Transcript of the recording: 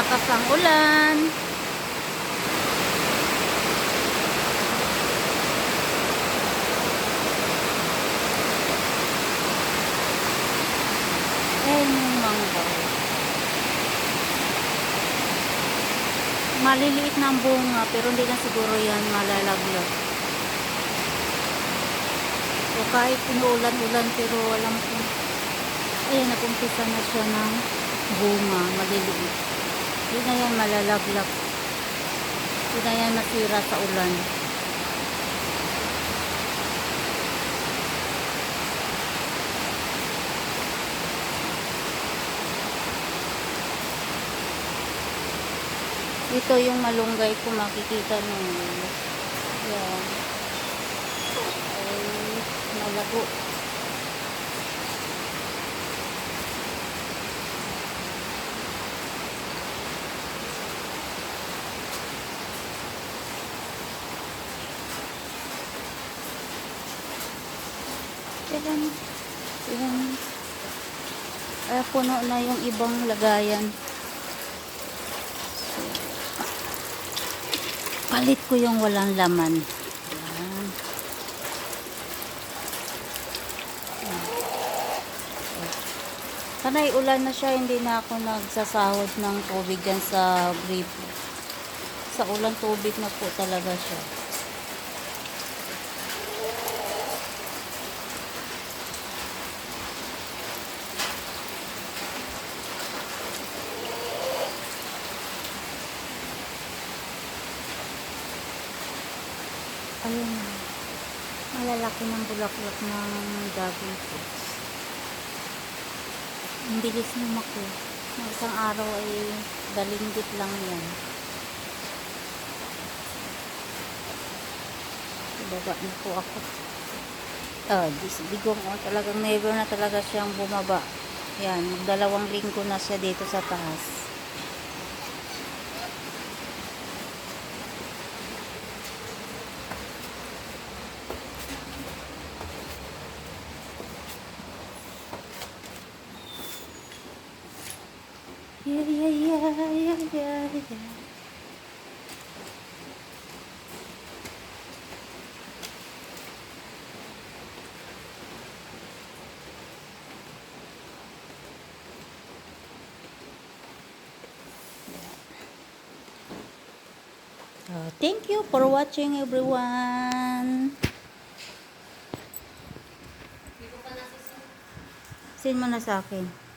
Malakas ang ulan. Ayan yung mangga. Maliliit na bunga pero hindi na siguro yan malalaglag. So kahit inuulan-ulan pero ko eh nakumpisa na siya ng bunga maliliit. Hindi na yan malalaglag. Hindi na yan masira sa ulan. Ito yung malunggay ko makikita nyo. Yan. Ay, malago. Yan. Yan. Ay, puno na yung ibang lagayan. Palit ko yung walang laman. Yan. Sanay ulan na siya, hindi na ako nagsasahod ng tubig dyan sa brief. Sa ulan tubig na po talaga siya. Ayun. Malalaki ng bulaklak ng dragon fruits. Ang bilis lumaki. Ng isang araw ay dalinggit lang yan. Ibaba na po ako. Ah, dis bigong oh, talagang never na talaga siyang bumaba. Yan, magdalawang linggo na siya dito sa taas. Yeah, yeah, yeah, yeah, yeah, yeah. Uh, thank you for watching everyone. Send mo na sa akin.